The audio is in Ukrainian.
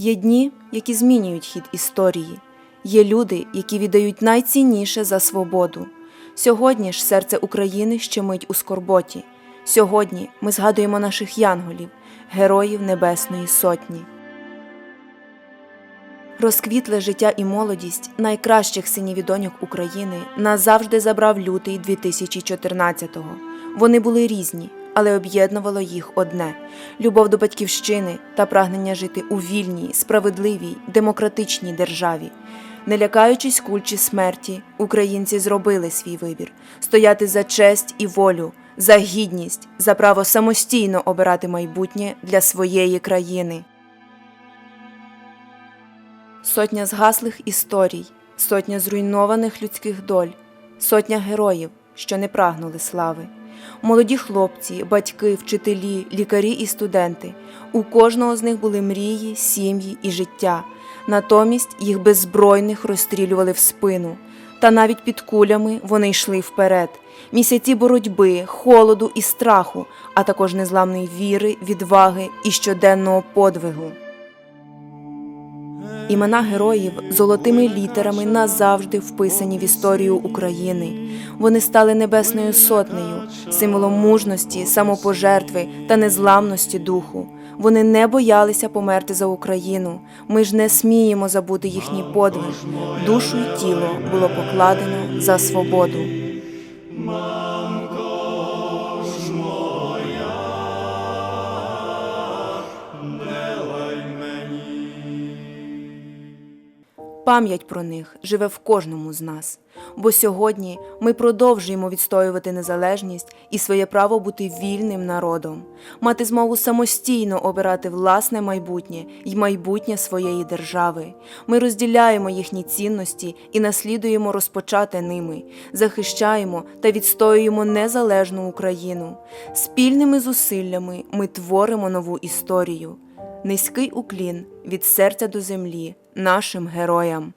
Є дні, які змінюють хід історії. Є люди, які віддають найцінніше за свободу. Сьогодні ж серце України щемить у скорботі. Сьогодні ми згадуємо наших янголів, героїв Небесної Сотні. Розквітле життя і молодість найкращих синів доньок України назавжди забрав лютий 2014-го. Вони були різні, але об'єднувало їх одне любов до батьківщини та прагнення жити у вільній, справедливій, демократичній державі. Не лякаючись куль чи смерті, українці зробили свій вибір стояти за честь і волю, за гідність, за право самостійно обирати майбутнє для своєї країни. Сотня згаслих історій, сотня зруйнованих людських доль, сотня героїв, що не прагнули слави. Молоді хлопці, батьки, вчителі, лікарі і студенти. У кожного з них були мрії, сім'ї і життя. Натомість їх беззбройних розстрілювали в спину. Та навіть під кулями вони йшли вперед. Місяці боротьби, холоду і страху, а також незламної віри, відваги і щоденного подвигу. Імена героїв золотими літерами назавжди вписані в історію України. Вони стали небесною сотнею, символом мужності, самопожертви та незламності духу. Вони не боялися померти за Україну. Ми ж не сміємо забути їхній подвиг. Душу й тіло було покладено за свободу. Пам'ять про них живе в кожному з нас. Бо сьогодні ми продовжуємо відстоювати незалежність і своє право бути вільним народом, мати змогу самостійно обирати власне майбутнє і майбутнє своєї держави. Ми розділяємо їхні цінності і наслідуємо розпочати ними, захищаємо та відстоюємо незалежну Україну. Спільними зусиллями ми творимо нову історію. Низький уклін від серця до землі нашим героям.